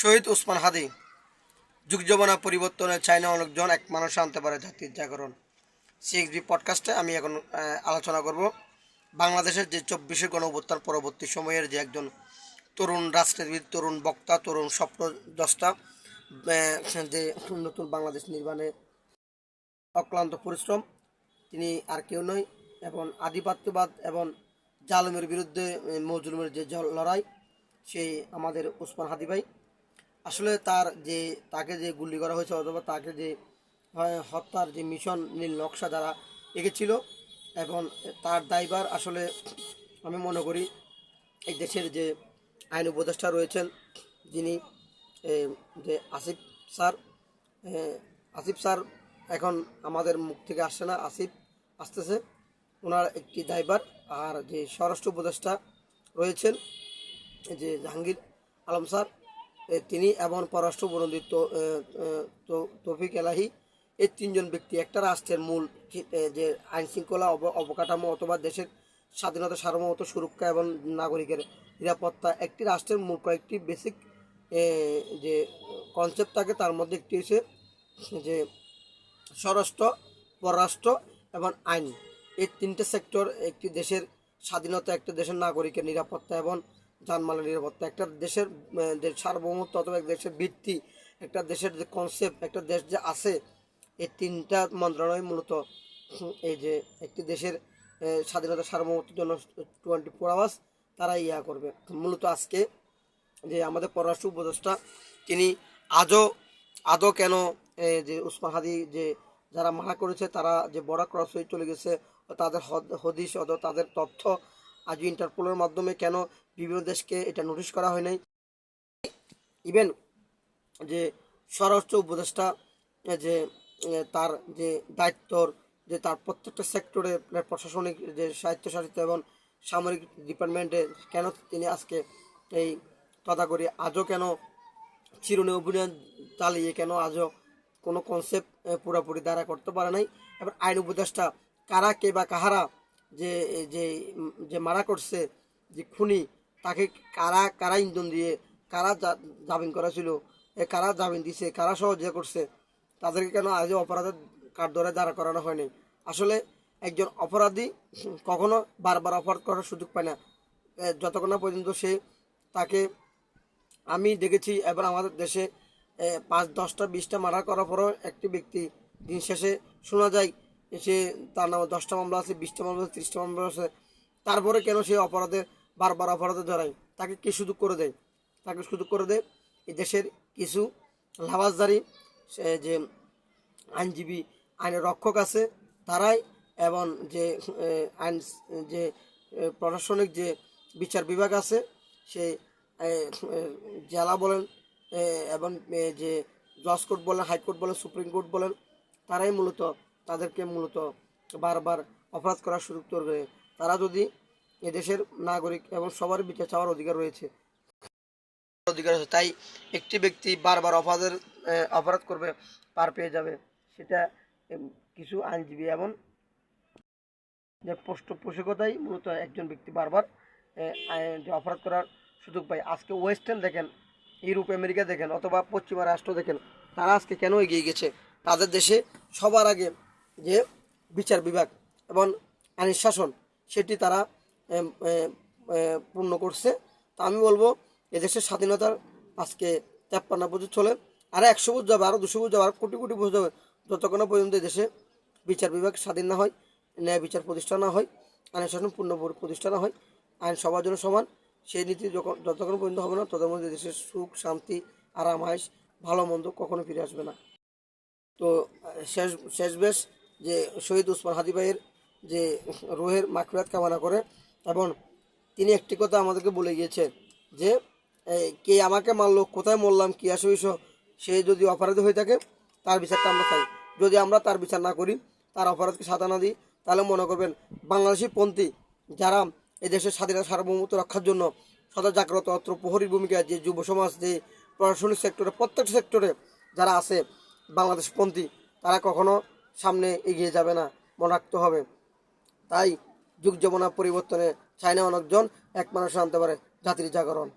শহীদ উসমান হাদি যুগ যমনা পরিবর্তনে চায় না অনেকজন এক মানুষ আনতে পারে জাতির জাগরণ। সিএক্স বি পডকাস্টে আমি এখন আলোচনা করব বাংলাদেশের যে চব্বিশে গণ পরবর্তী সময়ের যে একজন তরুণ রাজনীতিবিদ তরুণ বক্তা, তরুণ স্বপ্নদ্রষ্টা যে নতুন বাংলাদেশ নির্মাণে অক্লান্ত পরিশ্রম, তিনি আর কেউ নয়, এবং আধিপত্যবাদ এবং জালমের বিরুদ্ধে মজলুমের যে লড়াই, সেই আমাদের ওসমান হাদি ভাই। আসলে তার যে, তাকে যে গুলি করা হয়েছে অথবা তাকে যে হত্যার যে মিশন নীল নকশা যারা এঁকেছিল এবং তার দায়ভার আসলে আমি মনে করি এই দেশের যে আইন উপদেষ্টা রয়েছেন যিনি যে আসিফ স্যার আসিফ স্যার এখন আমাদের মুখ থেকে আসছে না, আসিফ আসতেছে। ওনার একটি দায়ভার আর যে স্বরাষ্ট্র উপদেষ্টা রয়েছেন যে জাহাঙ্গীর আলম স্যার তিনি এবং পররাষ্ট্র উপনন্দিত তৌফিক এলাহি এই তিনজন ব্যক্তি, একটা রাষ্ট্রের মূল যে আইন শৃঙ্খলা অব- অবকাঠামো অথবা দেশের স্বাধীনতা সার্বভৌমত্ব সুরক্ষা এবং নাগরিকের নিরাপত্তা, একটি রাষ্ট্রের মূল কয়েকটি বেসিক যে কনসেপ্ট থাকে, তার মধ্যে একটি হচ্ছে যে স্বরাষ্ট্র, পররাষ্ট্র এবং আইন। এই তিনটে সেক্টর একটি দেশের স্বাধীনতা, একটা দেশের নাগরিকের নিরাপত্তা এবং জানমালের নিরাপত্তা, একটা দেশের সার্বভৌমত্ব অথবা এক দেশের ভিত্তি, একটা দেশের যে কনসেপ্ট একটা দেশ যে আছে, এই তিনটা মন্ত্রণালয় মূলত এই যে একটি দেশের স্বাধীনতা, সার্বভৌমত্বের জন্য টোয়েন্টি ফোর আওয়ার্স তারা ইয়া করবে। মূলত আজকে যে আমাদের পররাষ্ট্র উপদেষ্টা, তিনি আজও আদৌ কেন যে উসমান হাদি যে যারা মানা করেছে, তারা যে বড় ক্রস হয়ে চলে গেছে, তাদের হদ- হদিশ অথবা তাদের তথ্য আজ ইন্টারপোলের মাধ্যমে কেন বিভিন্ন দেশকে এটা নোটিশ করা হয় নাই? ইভেন যে স্বরাষ্ট্র উপদেষ্টা যে তার যে দায়িত্বর, যে তার প্রত্যেকটা সেক্টরে প্রশাসনিক যে স্বায়ত্তশাসিত এবং সামরিক ডিপার্টমেন্টে কেন তিনি আজকে এই তদাকরি আজও কেন চিরুনি অভিনয় চালিয়ে কেন আজও কোনো কনসেপ্ট পুরোপুরি দ্বারা করতে পারে নাই? এবার আইন উপদেষ্টা কারা কে বা কাহারা যে যে যে মারা করছে, যে খুনি, তাকে কারা কারা ইন্ধন দিয়ে, কারা জামিন করা ছিল এ কারা জামিন দিছে, কারা সহযোগিতা করছে, তাদেরকে কেন আজও অপরাধের কাঠ ধরে দাঁড়া করানো হয়নি? আসলে একজন অপরাধী কখনো বারবার অপরাধ করার সুযোগ পায় না। যতক্ষণ না পর্যন্ত সে তাকে, আমি দেখেছি, এবার আমাদের দেশে পাঁচ, দশটা, বিশটা মারা করার পরও একটি ব্যক্তি দিন শেষে শোনা যায় সে তার নামে দশটা মামলা আছে, বিশটা মামলা আছে, ত্রিশটা মামলা আছে। তারপরে কেন সে অপরাধে, বারবার অপরাধে ধরায়? তাকে কে সুযোগ করে দেয়? তাকে সুযোগ করে দেয় এই দেশের কিছু লাভাজদারি সে যে আইনজীবী, আইনের রক্ষক আছে তারাই এবং যে আইন, যে প্রশাসনিক যে বিচার বিভাগ আছে, সে জেলা বলেন এবং যে জজ কোর্ট বলেন, হাইকোর্ট বলেন, সুপ্রিম কোর্ট বলেন, তারাই মূলত তাদেরকে মূলত বারবার অপরাধ করার সুযোগ করবে। তারা যদি এদেশের নাগরিক এবং সবার বিচার চাওয়ার অধিকার রয়েছে, অধিকার আছে, তাই একটি ব্যক্তি বারবার অপরাধের অপরাধ করবে, পার পেয়ে যাবে। সেটা কিছু আইনজীবী এবং যে পৃষ্ঠপোষকতাই মূলত একজন ব্যক্তি বারবার যে অপরাধ করার সুযোগ পায়। আজকে ওয়েস্টার্ন দেখেন, ইউরোপ, আমেরিকা দেখেন, অথবা পশ্চিমা রাষ্ট্র দেখেন, তারা আজকে কেন এগিয়ে গেছে? তাদের দেশে সবার আগে যে বিচার বিভাগ এবং আইন শাসন, সেটি তারা পূর্ণ করছে। তা আমি বলব, এদেশের স্বাধীনতার আজকে তেপ্পান্ন বছর চলে, আর একশো বছর যাবে আরও দুশো বছর যাবে, আর কোটি কোটি বছর যাবে, যতক্ষণ পর্যন্ত দেশে বিচার বিভাগ স্বাধীন না হয়, ন্যায় বিচার প্রতিষ্ঠা না হয় আইন শাসন পূর্ণ প্রতিষ্ঠা না হয়, আইন সবার জন্য সমান, সেই নীতি যখন, যতক্ষণ পর্যন্ত হবে না, ততক্ষণ পর্যন্ত দেশের সুখ, শান্তি আরাম আয়েস ভালো মন্দ কখনো ফিরে আসবে না। তো, শেষ শেষ বেশ যে শহীদ উসমান হাদি ভাইয়ের যে রোহের মাকড়াত কামনা করে এবং তিনি একটি কথা আমাদেরকে বলে গিয়েছে যে কে আমাকে মারলো, কোথায় মরলাম, কি আসে সে যদি অপরাধী হয়ে থাকে, তার বিচারটা আমরা চাই। যদি আমরা তার বিচার না করি, তার অপরাধকে সাজা না দিই, তাহলে মনে করবেন বাংলাদেশি পন্থী যারা দেশের স্বাধীনতা, সার্বভৌমত্ব রক্ষার জন্য সদা জাগ্রত অত্র প্রহরীর ভূমিকা, যে যুব সমাজ, যে প্রশাসনিক সেক্টরে, প্রত্যেকটা সেক্টরে যারা আছে বাংলাদেশ পন্থী, তারা কখনো সামনে এগিয়ে যাবে না, মনে রাখতে হবে। তাই যুগ যমনা পরিবর্তনে চাইনা অনেকজন এক মানুষ আনতে পারে জাতির জাগরণ।